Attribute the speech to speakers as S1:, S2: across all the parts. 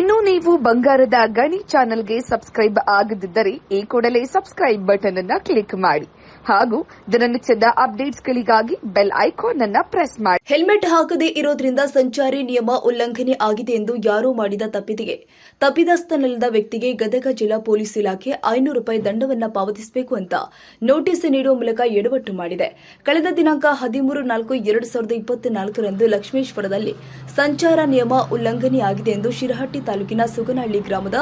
S1: ಇನ್ನು ನೀವು ಬಂಗಾರದ ಗಣಿ ಚಾನೆಲ್ಗೆ ಸಬ್ಸ್ಕ್ರೈಬ್ ಆಗದಿದ್ದರೆ ಈ ಕೂಡಲೇ ಸಬ್ಸ್ಕ್ರೈಬ್ ಬಟನ್ ಅನ್ನ ಕ್ಲಿಕ್ ಮಾಡಿ. ಹಾಗೂ ದಿನನಿತ್ಯದ ಅಪ್ಡೇಟ್ಸ್ಗಳಿಗಾಗಿ ಬೆಲ್ ಐಕಾನ್ ಅನ್ನ ಪ್ರೆಸ್ ಮಾಡಿ.
S2: ಹೆಲ್ಮೆಟ್ ಹಾಕದೇ ಇರೋದ್ರಿಂದ ಸಂಚಾರಿ ನಿಯಮ ಉಲ್ಲಂಘನೆ ಆಗಿದೆ ಎಂದು ಯಾರೋ ಮಾಡಿದ ತಪ್ಪಿದಿಗೆ ತಪ್ಪಿದಸ್ಥನಲ್ಲದ ವ್ಯಕ್ತಿಗೆ ಗದಗ ಜಿಲ್ಲಾ ಪೊಲೀಸ್ ಇಲಾಖೆ ಐನೂರು ರೂಪಾಯಿ ದಂಡವನ್ನ ಪಾವತಿಸಬೇಕು ಅಂತ ನೋಟಿಸ್ ನೀಡುವ ಮೂಲಕ ಎಡವಟ್ಟು ಮಾಡಿದೆ. ಕಳೆದ ದಿನಾಂಕ ಹದಿಮೂರು ನಾಲ್ಕು ಎರಡು ಸಾವಿರದ ಇಪ್ಪತ್ನಾಲ್ಕರಂದು ಲಕ್ಷ್ಮೇಶ್ವರದಲ್ಲಿ ಸಂಚಾರ ನಿಯಮ ಉಲ್ಲಂಘನೆಯಾಗಿದೆ ಎಂದು ಶಿರಹಟ್ಟಿ ತಾಲೂಕಿನ ಸುಗನಹಳ್ಳಿ ಗ್ರಾಮದ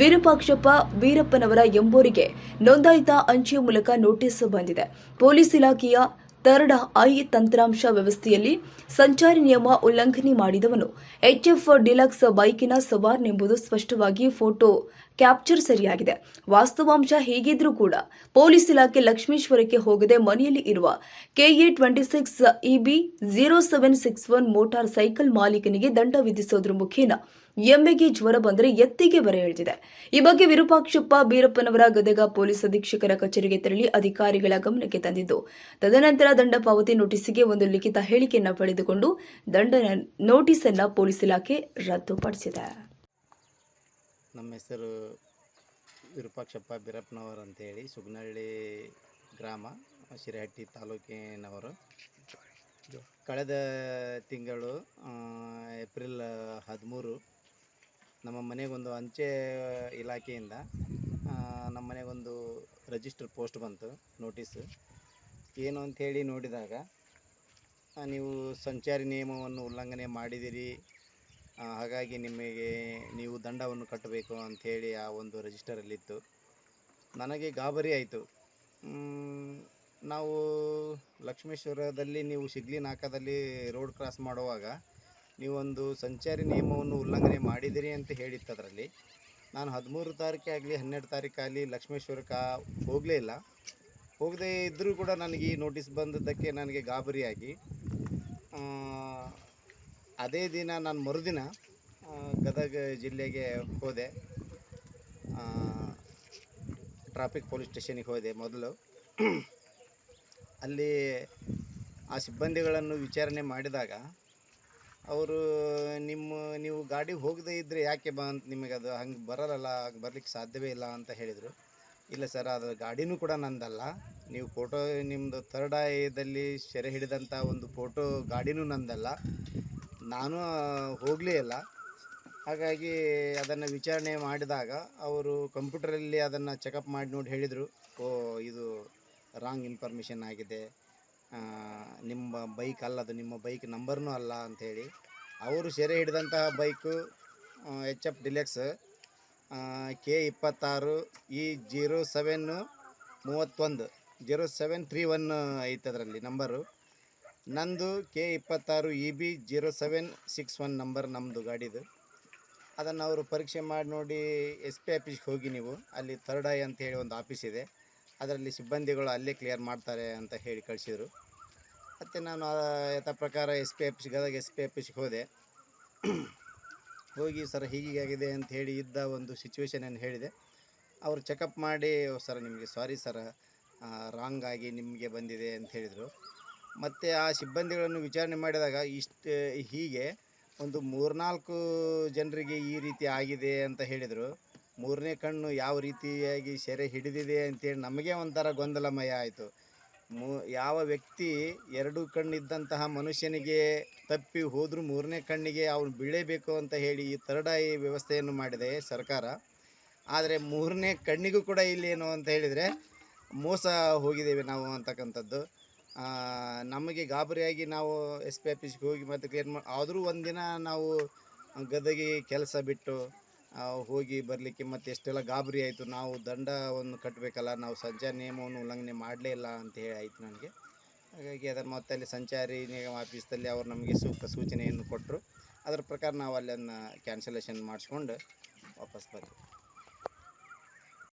S2: ವೀರಪಾಕ್ಷಪ್ಪ ವೀರಪ್ಪನವರ ಎಂಬುವರಿಗೆ ನೋಂದಾಯಿತ ಅಂಚೆಯ ಮೂಲಕ ನೋಟಿಸ್ ಬಂದಿದೆ. ಪೊಲೀಸ್ ಇಲಾಖೆಯ ತರ್ಡ ಐ ತಂತ್ರಾಂಶ ವ್ಯವಸ್ಥೆಯಲ್ಲಿ ಸಂಚಾರಿ ನಿಯಮ ಉಲ್ಲಂಘನೆ ಮಾಡಿದವನು. ಎಚ್ಎಫ್ ಡಿಲಕ್ಸ್ ಬೈಕಿನ ಸವಾರ್ನೆಂಬುದು ಸ್ಪಷ್ಟವಾಗಿ ಫೋಟೋ ಕ್ಯಾಪ್ಚರ್ ಸರಿಯಾಗಿದೆ. ವಾಸ್ತವಾಂಶ ಹೇಗಿದ್ರೂ ಕೂಡ ಪೊಲೀಸ್ ಇಲಾಖೆ ಲಕ್ಷ್ಮೇಶ್ವರಕ್ಕೆ ಹೋಗದೆ ಮನೆಯಲ್ಲಿ ಇರುವ KA twenty six EB zero seven six one motorcycle ಮಾಲೀಕನಿಗೆ ದಂಡ ವಿಧಿಸೋದ್ರ ಮುಖೇನ ಎಮ್ಮೆಗೆ ಜ್ವರ ಬಂದರೆ ಎತ್ತಿಗೆ ಬರ ಎಳೆದಿದೆ. ಈ ಬಗ್ಗೆ ವಿರೂಪಾಕ್ಷಪ್ಪ ಬೀರಪ್ಪನವರ ಗದಗ ಪೊಲೀಸ್ ಅಧೀಕ್ಷಕರ ಕಚೇರಿಗೆ ತೆರಳಿ ಅಧಿಕಾರಿಗಳ ಗಮನಕ್ಕೆ ತಂದಿದ್ದು. ತದನಂತರ ದಂಡ ಪಾವತಿ ನೋಟಿಸ್ಗೆ ಒಂದು ಲಿಖಿತ ಹೇಳಿಕೆಯನ್ನು ಪಡೆದುಕೊಂಡು ದಂಡ ನೋಟಿಸ್ ಅನ್ನ ಪೊಲೀಸ್ ಇಲಾಖೆ ರದ್ದುಪಡಿಸಿದೆ.
S3: ನಮ್ಮ ಹೆಸರು ವಿರೂಪಾಕ್ಷಪ್ಪ ಬೀರಪ್ಪನವರು ಅಂತೇಳಿ ಸುಗ್ನಹಳ್ಳಿ ಗ್ರಾಮ, ಶಿರಹಟ್ಟಿ ತಾಲೂಕಿನವರು. ಕಳೆದ ತಿಂಗಳು ಏಪ್ರಿಲ್ ಹದಿಮೂರು, ನಮ್ಮ ಮನೆಗೊಂದು ಅಂಚೆ ಇಲಾಖೆಯಿಂದ ನಮ್ಮ ಮನೆಗೊಂದು ರಿಜಿಸ್ಟರ್ ಪೋಸ್ಟ್ ಬಂತು, ನೋಟಿಸು. ಏನು ಅಂಥೇಳಿ ನೋಡಿದಾಗ ನೀವು ಸಂಚಾರಿ ನಿಯಮವನ್ನು ಉಲ್ಲಂಘನೆ ಮಾಡಿದಿರಿ. ಹಾಗಾಗಿ ನಿಮಗೆ ನೀವು ದಂಡವನ್ನು ಕಟ್ಟಬೇಕು ಅಂಥೇಳಿ ಆ ಒಂದು ರಿಜಿಸ್ಟರಲ್ಲಿತ್ತು. ನನಗೆ ಗಾಬರಿ ಆಯಿತು. ನಾವು ಲಕ್ಷ್ಮೇಶ್ವರದಲ್ಲಿ ನೀವು ಶಿಗ್ಲಿ ನಾಕದಲ್ಲಿ ರೋಡ್ ಕ್ರಾಸ್ ಮಾಡುವಾಗ ನೀವೊಂದು ಸಂಚಾರಿ ನಿಯಮವನ್ನು ಉಲ್ಲಂಘನೆ ಮಾಡಿದಿರಿ ಅಂತ ಹೇಳಿತ್ತು ಅದರಲ್ಲಿ ನಾನು ಹದಿಮೂರು ತಾರೀಕೆ ಆಗಲಿ, ಹನ್ನೆರಡು ತಾರೀಕಾಗಲಿ ಲಕ್ಷ್ಮೇಶ್ವರಕ್ಕೆ ಹೋಗಲೇ ಇಲ್ಲ. ಹೋಗದೇ ಇದ್ದರೂ ಕೂಡ ನನಗೆ ಈ ನೋಟಿಸ್ ಬಂದದ್ದಕ್ಕೆ ನನಗೆ ಗಾಬರಿಯಾಗಿ. ಅದೇ ದಿನ ನಾನು ಮರುದಿನ ಗದಗ ಜಿಲ್ಲೆಗೆ ಹೋದೆ. ಟ್ರಾಫಿಕ್ ಪೊಲೀಸ್ ಸ್ಟೇಷನಿಗೆ ಹೋದೆ ಮೊದಲು. ಅಲ್ಲಿ ಆ ಸಿಬ್ಬಂದಿಗಳನ್ನು ವಿಚಾರಣೆ ಮಾಡಿದಾಗ ಅವರು, ನಿಮ್ಮ, ನೀವು ಗಾಡಿ ಹೋಗದೇ ಇದ್ದರೆ ಯಾಕೆ ಬಾ ಅಂತ ನಿಮಗೆ ಅದು ಹಂಗೆ ಬರಲ್ಲ ಬರ್ಲಿಕ್ಕೆ ಸಾಧ್ಯವೇ ಇಲ್ಲ ಅಂತ ಹೇಳಿದರು. ಇಲ್ಲ ಸರ್, ಅದು ಗಾಡಿನೂ ಕೂಡ ನಂದಲ್ಲ. ನೀವು ಫೋಟೋ ನಿಮ್ಮದು ಥರ್ಡ್ ಐದಲ್ಲಿ ಸೆರೆ ಹಿಡಿದಂಥ ಒಂದು ಫೋಟೋ ಗಾಡಿನೂ ನಂದಲ್ಲ. ನಾನು ಹೋಗಲೇ ಇಲ್ಲ. ಹಾಗಾಗಿ ಅದನ್ನು ವಿಚಾರಣೆ ಮಾಡಿದಾಗ ಅವರು ಕಂಪ್ಯೂಟರಲ್ಲಿ ಅದನ್ನು ಚೆಕಪ್ ಮಾಡಿ ನೋಡಿ ಹೇಳಿದರು. ಓ, ಇದು ರಾಂಗ್ ಇನ್ಫಾರ್ಮೇಷನ್ ಆಗಿದೆ. ನಿಮ್ಮ ಬೈಕ್ ಅಲ್ಲ, ಅದು ನಿಮ್ಮ ಬೈಕ್ ನಂಬರ್ನೂ ಅಲ್ಲ ಅಂಥೇಳಿ ಅವರು ಸೆರೆ ಹಿಡಿದಂತಹ bike H F deluxe K ಇಪ್ಪತ್ತಾರು ಇ ಜೀರೋ ಸೆವೆನ್ನು ಮೂವತ್ತೊಂದು, ಜೀರೋ ಸೆವೆನ್ ತ್ರೀ ಒನ್ ಐತೆ ಅದರಲ್ಲಿ ನಂಬರು ನಂದು ಕೆ ಇಪ್ಪತ್ತಾರು E B zero seven six one number ನಮ್ಮದು ಗಾಡಿದು. ಅದನ್ನು ಅವರು ಪರೀಕ್ಷೆ ಮಾಡಿ ನೋಡಿ ಎಸ್ ಪಿ ಆಫೀಸ್ಗೆ ಹೋಗಿ ನೀವು. ಅಲ್ಲಿ ಥರ್ಡ್ ಐ ಅಂತ ಹೇಳಿ ಒಂದು ಆಫೀಸ್ ಇದೆ. ಅದರಲ್ಲಿ ಸಿಬ್ಬಂದಿಗಳು ಅಲ್ಲೇ ಕ್ಲಿಯರ್ ಮಾಡ್ತಾರೆ ಅಂತ ಹೇಳಿ ಕಳಿಸಿದರು. ಮತ್ತು ನಾನು ಯಥ ಯಥಾ ಪ್ರಕಾರ ಎಸ್ ಪಿ ಆಫೀಸ್ಗೆ ಗದಗ ಎಸ್ ಪಿ ಆಫೀಸ್ಗೆ ಹೋದೆ. ಹೋಗಿ, ಸರ್ ಹೀಗೀಗಾಗಿದೆ ಅಂತ ಹೇಳಿ ಇದ್ದ ಒಂದು ಸಿಚುವೇಶನನ್ನು ಹೇಳಿದೆ. ಅವರು ಚೆಕಪ್ ಮಾಡಿ, "ಓ, ಸರ್, ನಿಮಗೆ ಸಾರಿ ಸರ್ ರಾಂಗ್ ಆಗಿ ನಿಮಗೆ ಬಂದಿದೆ ಅಂತ ಹೇಳಿದರು. ಮತ್ತು ಆ ಸಿಬ್ಬಂದಿಗಳನ್ನು ವಿಚಾರಣೆ ಮಾಡಿದಾಗ ಇಷ್ಟು, ಹೀಗೆ ಒಂದು ಮೂರ್ನಾಲ್ಕು ಜನರಿಗೆ ಈ ರೀತಿ ಆಗಿದೆ ಅಂತ ಹೇಳಿದರು. ಮೂರನೇ ಕಣ್ಣು ಯಾವ ರೀತಿಯಾಗಿ ಸೆರೆ ಹಿಡಿದಿದೆ ಅಂತೇಳಿ ನಮಗೆ ಒಂಥರ ಗೊಂದಲಮಯ ಆಯಿತು. ಯಾವ ವ್ಯಕ್ತಿ ಎರಡು ಕಣ್ಣಿದ್ದಂತಹ ಮನುಷ್ಯನಿಗೆ ತಪ್ಪಿ ಹೋದರೂ ಮೂರನೇ ಕಣ್ಣಿಗೆ ಅವನು ಬೀಳೇಬೇಕು ಅಂತ ಹೇಳಿ ಈ ಥರ್ಡ್ ಐ ವ್ಯವಸ್ಥೆಯನ್ನು ಮಾಡಿದೆ ಸರ್ಕಾರ. ಆದರೆ ಮೂರನೇ ಕಣ್ಣಿಗೂ ಕೂಡ ಇಲ್ಲೇನು ಅಂತ ಹೇಳಿದರೆ ಮೋಸ ಹೋಗಿದ್ದೇವೆ ನಾವು ಅಂತಕ್ಕಂಥದ್ದು. ನಮಗೆ ಗಾಬರಿಯಾಗಿ ನಾವು ಎಸ್ ಪಿ ಆಫೀಸ್ಗೆ ಹೋಗಿ ಮತ್ತೆ ಕ್ಲಿಯರ್ ಮಾಡಿ ಆದರೂ ಒಂದಿನ ನಾವು ಗದಗಿಗೆ ಕೆಲಸ ಬಿಟ್ಟು ಹೋಗಿ ಬರಲಿಕ್ಕೆ ಮತ್ತೆ ಎಷ್ಟೆಲ್ಲ ಗಾಬರಿ ಆಯಿತು. ನಾವು ದಂಡವನ್ನು ಕಟ್ಟಬೇಕಲ್ಲ ನಾವು ಸಂಚಾರ ನಿಯಮವನ್ನು ಉಲ್ಲಂಘನೆ ಮಾಡಲೇ ಇಲ್ಲ ಅಂತ ಹೇಳಿ ಆಯಿತು ನನಗೆ. ಹಾಗಾಗಿ ಅದರ ಮತ್ತೆ ಅಲ್ಲಿ ಸಂಚಾರಿ ನಿಗಮ ಆಫೀಸ್ದಲ್ಲಿ ಅವರು ನಮಗೆ ಸೂಕ್ತ ಸೂಚನೆಯನ್ನು ಕೊಟ್ಟರು. ಅದರ ಪ್ರಕಾರ ನಾವು ಅಲ್ಲನ್ನು ಕ್ಯಾನ್ಸಲೇಷನ್ ಮಾಡಿಸ್ಕೊಂಡು ವಾಪಸ್ ಬರ್ತೀವಿ